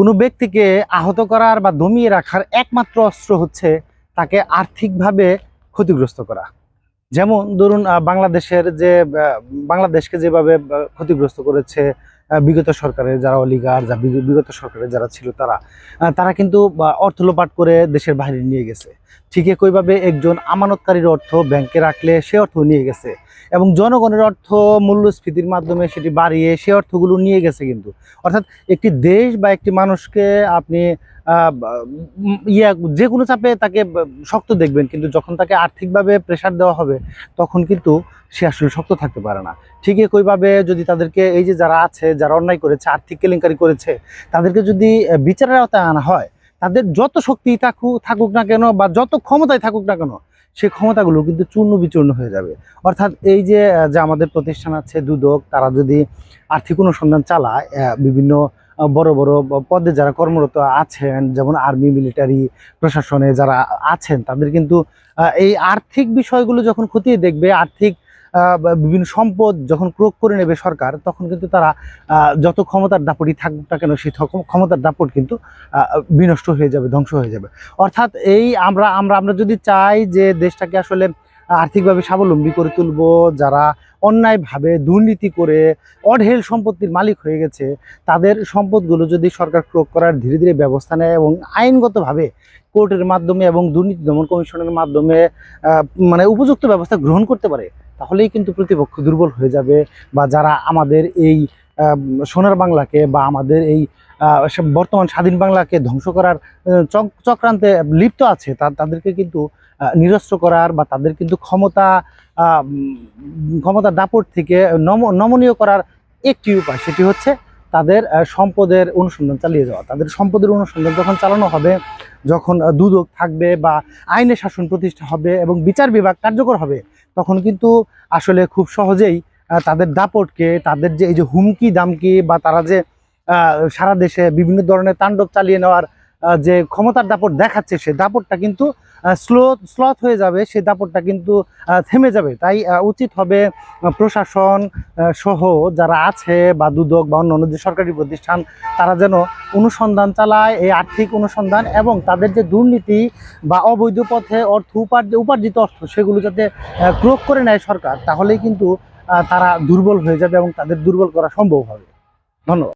কোনো ব্যক্তিকে আহত করার বা দমিয়ে রাখার একমাত্র অস্ত্র হচ্ছে তাকে আর্থিকভাবে ক্ষতিগ্রস্ত করা। যেমন ধরুন বাংলাদেশের যে বাংলাদেশকে যেভাবে ক্ষতিগ্রস্ত করেছে বিগত সরকারের যারা অলিগার যা বিগত সরকারের যারা ছিল তারা তারা কিন্তু অর্থ লোপাট করে দেশের বাইরে নিয়ে গেছে। ঠিক একইভাবে একজন আমানতকারীর অর্থ ব্যাংকে রাখলে সে অর্থ নিয়ে গেছে এবং জনগণের অর্থ মূল্যস্ফীতির মাধ্যমে সেটি বাড়িয়ে সে অর্থগুলো নিয়ে গেছে কিন্তু। অর্থাৎ একটি দেশ বা একটি মানুষকে আপনি ইয়া, যে কোনো চাপে তাকে শক্ত দেখবেন কিন্তু যখন তাকে আর্থিকভাবে প্রেশার দেওয়া হবে তখন কিন্তু সে আসলে শক্ত থাকতে পারে না। ঠিক একইভাবে যদি তাদেরকে, এই যে যারা আছে, যারা অন্যায় করেছে, আর্থিক কেলেঙ্কারি করেছে, তাদেরকে যদি বিচারের আওতায় আনা হয় তাদের যত শক্তি থাকুক থাকুক না কেন বা যত ক্ষমতায় থাকুক না কেন সেই ক্ষমতাগুলো কিন্তু চূর্ণ বিচূর্ণ হয়ে যাবে। অর্থাৎ এই যে যে আমাদের প্রতিষ্ঠান আছে দুদক, তারা যদি আর্থিক অনুসন্ধান চালায় বিভিন্ন বড় বড় পদে যারা কর্মরত আছেন, যেমন আর্মি, মিলিটারি প্রশাসনে যারা আছেন, তাদের কিন্তু এই আর্থিক বিষয়গুলো যখন খতিয়ে দেখবে, আর্থিক বিভিন্ন সম্পদ যখন প্রয়োগ করে নেবে সরকার, তখন কিন্তু তারা যত ক্ষমতার দাপটই থাকুক না কেন, সেই ক্ষমতার দাপট কিন্তু বিনষ্ট হয়ে যাবে, ধ্বংস হয়ে যাবে। অর্থাৎ এই আমরা আমরা আমরা যদি চাই যে দেশটাকে আসলে আর্থিকভাবে স্বাবলম্বী করে তুলব, যারা অন্যায়ভাবে দুর্নীতি করে অঢেল সম্পত্তির মালিক হয়ে গেছে, তাদের সম্পদগুলো যদি সরকার ক্রোক করার ধীরে ধীরে ব্যবস্থা নেয় এবং আইনগতভাবে কোর্টের মাধ্যমে এবং দুর্নীতি দমন কমিশনের মাধ্যমে মানে উপযুক্ত ব্যবস্থা গ্রহণ করতে পারে, তাহলেই কিন্তু প্রতিপক্ষ দুর্বল হয়ে যাবে বা যারা আমাদের এই সোনার বাংলাকে বা আমাদের এই বর্তমান স্বাধীন বাংলাকে ধ্বংস করার চক- চক্রান্তে লিপ্ত আছে তাদেরকে কিন্তু নিরস্ত্র করার বা তাদের কিন্তু ক্ষমতা ক্ষমতার দাপট থেকে নম, নমনীয় করার একটি উপায় সেটি হচ্ছে তাদের সম্পদের অনুসন্ধান চালিয়ে যাওয়া। তাদের সম্পদের অনুসন্ধান যখন চালানো হবে, যখন দুদক থাকবে বা আইনের শাসন প্রতিষ্ঠা হবে এবং বিচার বিভাগ কার্যকর হবে, তখন কিন্তু আসলে খুব সহজেই তাদের দাপটকে, তাদের যে এই যে হুমকি দামকি বা তারা যে সারা দেশে বিভিন্ন ধরনের তাণ্ডব চালিয়ে নেওয়ার যে ক্ষমতার দাপট দেখাচ্ছে, সে দাপটটা কিন্তু স্লো, স্লথ হয়ে যাবে সেই দাপটটা কিন্তু থেমে যাবে। তাই উচিত হবে প্রশাসন সহ যারা আছে বা দুদক বা অন্য অন্য যে সরকারি প্রতিষ্ঠান, তারা যেন অনুসন্ধান চালায় এই আর্থিক অনুসন্ধান এবং তাদের যে দুর্নীতি বা অবৈধ পথে অর্থ উপার্জ, উপার্জিত অর্থ, সেগুলো যাতে ক্রোক করে নেয় সরকার, তাহলেই কিন্তু তারা দুর্বল হয়ে যাবে এবং তাদের দুর্বল করা সম্ভব হবে। ধন্যবাদ।